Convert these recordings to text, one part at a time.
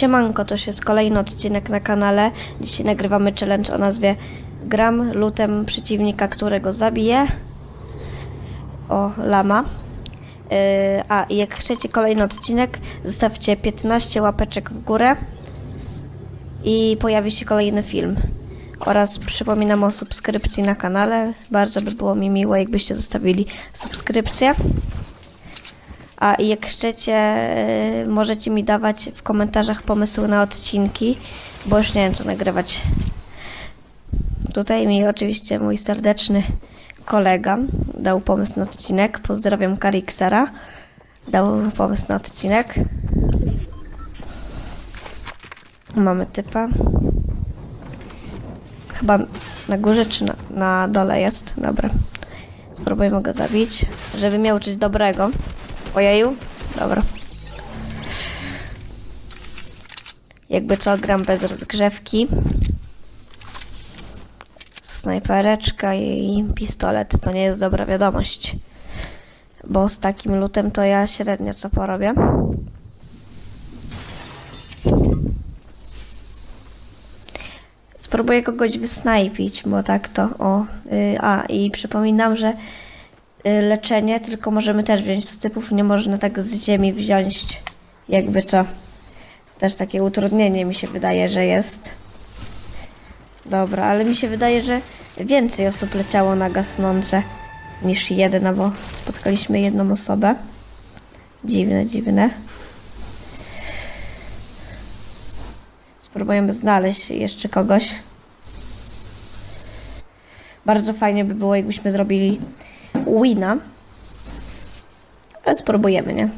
Siemanko, to jest kolejny odcinek na kanale. Dzisiaj nagrywamy challenge o nazwie Gram lutem przeciwnika, którego zabiję. O, lama. Yy, a, jak chcecie kolejny odcinek, zostawcie 15 łapeczek w górę i pojawi się kolejny film. Oraz przypominam o subskrypcji na kanale. Bardzo by było mi miło, jakbyście zostawili subskrypcję. A jak chcecie, y, możecie mi dawać w komentarzach pomysły na odcinki, bo już nie wiem co nagrywać. Tutaj mi oczywiście mój serdeczny kolega dał pomysł na odcinek. Pozdrawiam Kariksera. Dał pomysł na odcinek. Mamy typa. Chyba na górze czy na, na dole jest. Dobra. Spróbujmy go zabić, żeby miał coś dobrego. Ojeju? Dobra. Jakby co, gram bez rozgrzewki. Snajpereczka i pistolet to nie jest dobra wiadomość. Bo z takim lutem to ja średnio co porobię. Spróbuję kogoś wysnajpić, bo tak to o. Y, a i przypominam, że leczenie, tylko możemy też wziąć z typów, nie można tak z ziemi wziąć, jakby co. To też takie utrudnienie mi się wydaje, że jest. Dobra, ale mi się wydaje, że więcej osób leciało na gasnące niż jedna, bo spotkaliśmy jedną osobę. Dziwne, dziwne. Spróbujemy znaleźć jeszcze kogoś. Bardzo fajnie by było, jakbyśmy zrobili wina. Ale spróbujemy, nie?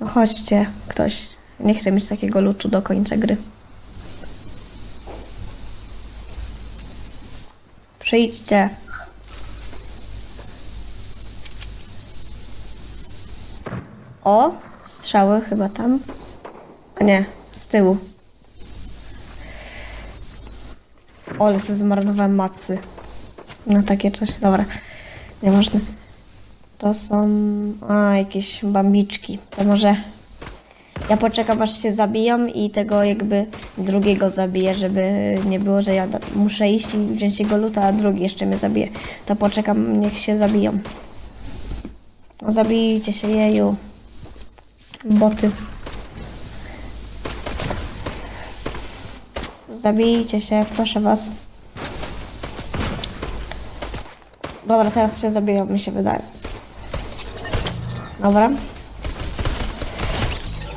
No chodźcie, ktoś. Nie chcę mieć takiego luczu do końca gry. Przyjdźcie. O, strzały chyba tam. A nie, z tyłu. O, ale sobie zmarnowałem macy. No takie coś, dobra. Nieważne. To są... A, jakieś bambiczki. To może... Ja poczekam aż się zabiją i tego jakby drugiego zabiję, żeby nie było, że ja muszę iść i wziąć jego luta, a drugi jeszcze mnie zabije. To poczekam, niech się zabiją. No zabijcie się, jeju. Boty. Zabijcie się, proszę was. Dobra, teraz się zabiją, mi się wydaje. Dobra.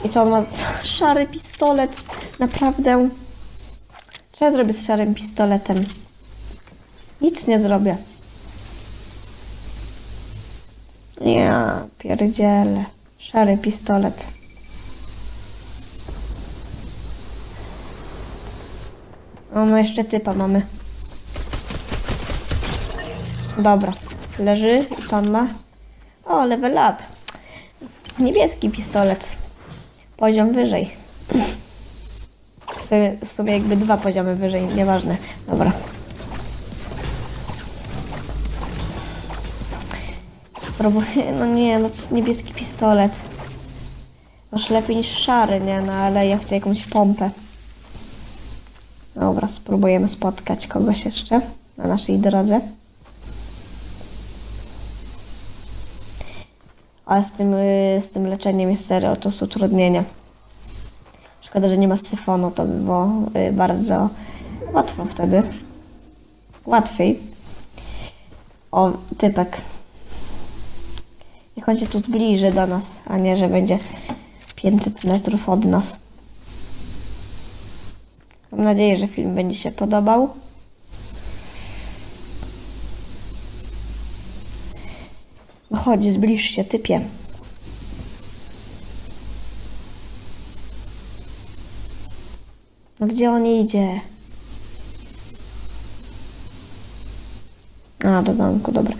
I co on ma? Szary pistolet. Naprawdę. Co ja zrobię z szarym pistoletem? Nic nie zrobię. Ja pierdzielę. Szary pistolet. O, no jeszcze typa mamy. Dobra. Leży. I co on ma? O, level up. Niebieski pistolet. Poziom wyżej. W sumie- jakby dwa poziomy wyżej, nieważne. Dobra. Spróbuję, no nie, no niebieski pistolet. Masz lepiej niż szary, nie? No ale ja chcę jakąś pompę. Dobra, spróbujemy spotkać kogoś jeszcze na naszej drodze. Ale z tym, y, z tym leczeniem jest serio, to są utrudnienia. Szkoda, że nie ma syfonu, to by było y, bardzo łatwo wtedy. Łatwiej. O, typek. Niech on się tu zbliży do nas, a nie, że będzie 500 metrów od nas. Mam nadzieję, że film będzie się podobał. Chodź, zbliż się, typie. No gdzie on idzie? A, do domku, dobra.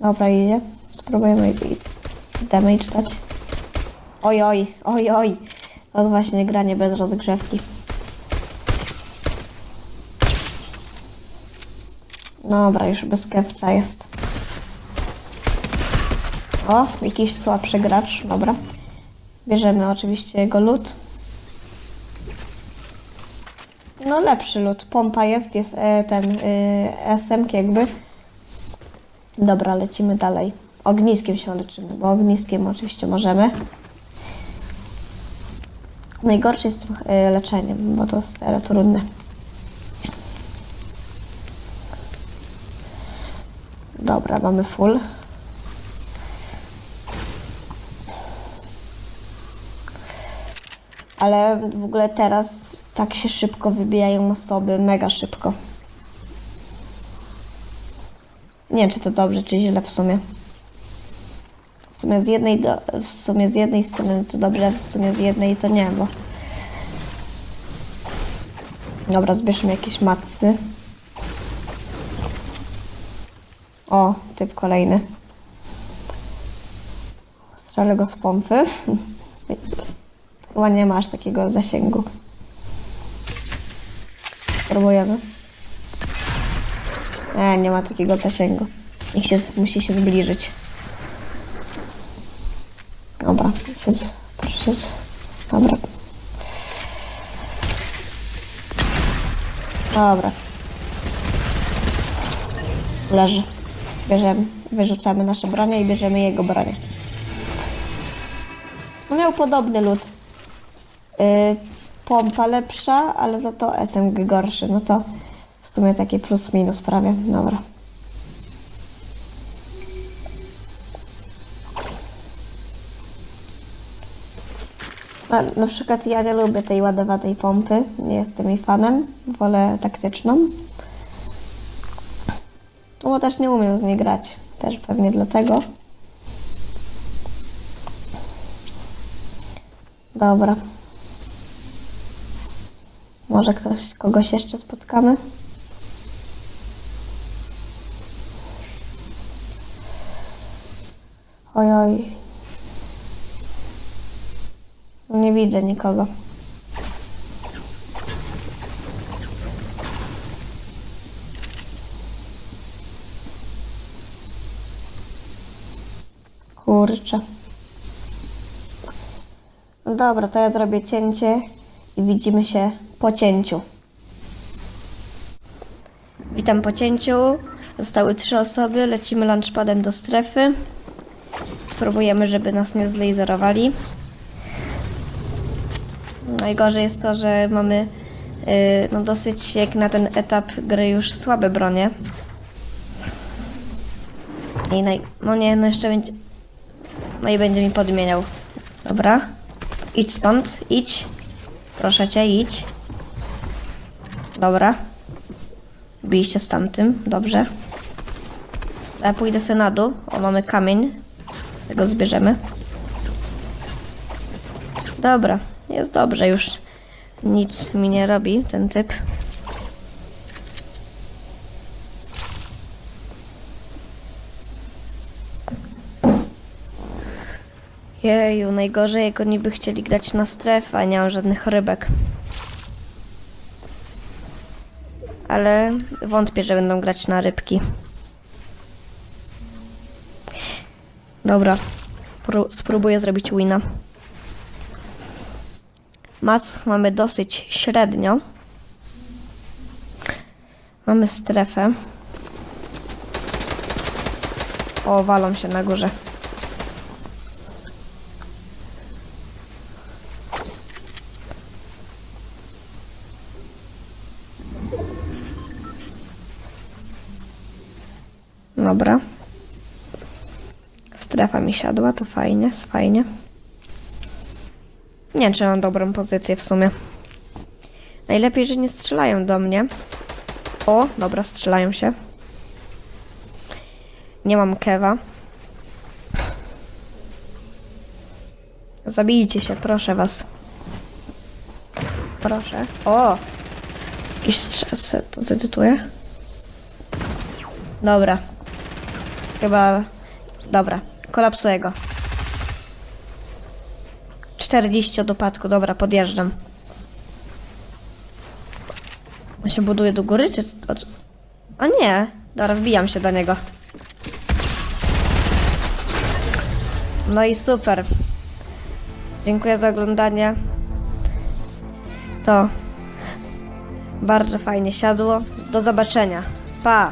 Dobra, idzie. Spróbujemy damage dać. Oj, oj, oj, oj. To właśnie granie bez rozgrzewki. Dobra, już bez kewca jest. O, jakiś słabszy gracz, dobra. Bierzemy oczywiście jego lód. No lepszy lód. Pompa jest, jest e, ten e, SM jakby. Dobra, lecimy dalej. Ogniskiem się leczymy, bo ogniskiem oczywiście możemy. Najgorsze jest tym e, leczeniem, bo to jest trudne. Dobra, mamy full. Ale w ogóle teraz tak się szybko wybijają osoby, mega szybko. Nie wiem, czy to dobrze, czy źle w sumie. W sumie z jednej, do, w sumie z jednej strony to dobrze, w sumie z jednej to nie, bo... Dobra, zbierzmy jakieś matsy. O, typ kolejny. Strzelę go z pompy. Chyba nie masz takiego zasięgu. Spróbujemy. Nie, nie ma takiego zasięgu. Niech się, musi się zbliżyć. Dobra, się, z- się, z- dobra. Dobra. Leży. Bierzemy, wyrzucamy nasze bronie i bierzemy jego bronie. No miał podobny lód. Yy, pompa lepsza, ale za to SMG gorszy. No to w sumie takie plus minus prawie. Dobra. Na, na przykład ja nie lubię tej ładowatej pompy. Nie jestem jej fanem. Wolę taktyczną. Bo też nie umiem z niej grać. Też pewnie dlatego. Dobra. Może ktoś, kogoś jeszcze spotkamy? Oj, oj. Nie widzę nikogo. Kurczę. No dobra, to ja zrobię cięcie i widzimy się po cięciu. Witam po cięciu. Zostały trzy osoby. Lecimy lunchpadem do strefy. Spróbujemy, żeby nas nie zlejzerowali. Najgorzej jest to, że mamy yy, no dosyć jak na ten etap gry już słabe bronie. I naj... No nie, no jeszcze będzie... No i będzie mi podmieniał. Dobra. Idź stąd, idź. Proszę cię, idź. Dobra. Bij się z tamtym, dobrze. Ja pójdę se na dół. O, mamy kamień. Z tego zbierzemy. Dobra, jest dobrze już. Nic mi nie robi ten typ. Jeju, najgorzej jak oni by chcieli grać na strefę, a nie mam żadnych rybek. Ale wątpię, że będą grać na rybki. Dobra, pró- spróbuję zrobić wina. Mac mamy dosyć średnio. Mamy strefę. O, walą się na górze. Dobra. Strefa mi siadła, to fajnie, fajnie. Nie wiem, czy mam dobrą pozycję w sumie. Najlepiej, że nie strzelają do mnie. O, dobra, strzelają się. Nie mam kewa. Zabijcie się, proszę was. Proszę. O! Jakiś strzał, to zedytuję. Dobra. Chyba... Dobra, kolapsuję go. 40 od upadku, dobra, podjeżdżam. On się buduje do góry, czy... O, nie, dobra, wbijam się do niego. No i super. Dziękuję za oglądanie. To bardzo fajnie siadło. Do zobaczenia. Pa!